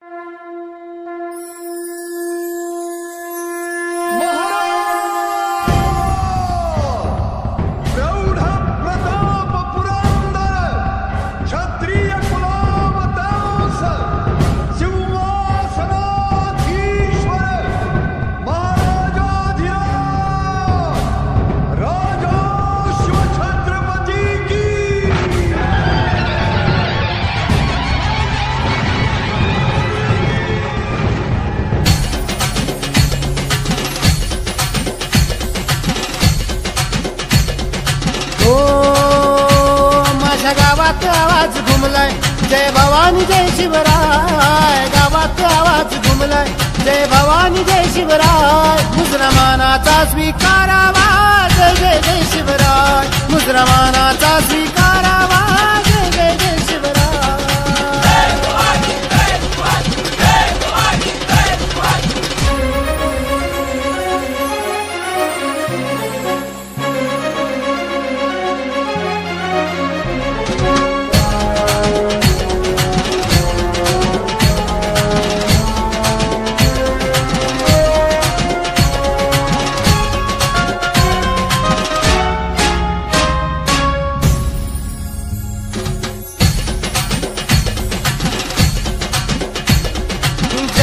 Música गावात आवाज घुमलाय. जय भवानी जय शिवराय. गावात आवाज घुमलाय. जय भवानी जय शिवराय. मुसलमानाचा स्वीकारावा. जय जय जय शिवराय. मुसलमाना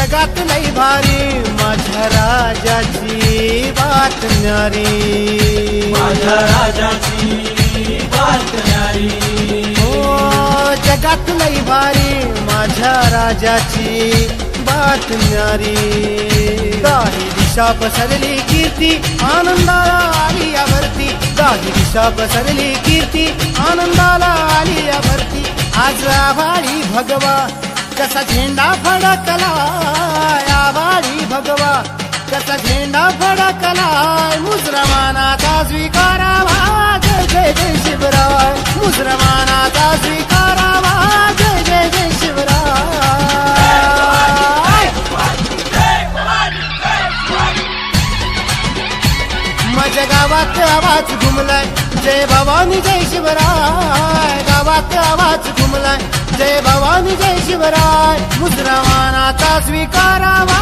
जगात लई भारी माझ्या राजाची बात न्यारी माझ्या राजाची बात न्यारी हो जगात लई भारी माझ्या राजाची बात न्यारी दाही दिशा पसरली कीर्ती आनंदाला आली यावरती दाही दिशा पसरली कीर्ती आनंदाला आली यावरती आज आभाळी भगवा कसा झेंडा फडकला आभाळी भगवा कसा झेंडा फडकला मुद्रमानाचा स्वीकारावा जय जय जय शिवराय. मुद्रमानाचा स्वीकारावा जय जय जय शिवराय. माझ्या गावात आवाज घुमलाय. जय भवानी जय शिवराय. गावात आवाज घुमलाय. शिवराय मुद्रमानाचा स्वीकारावा.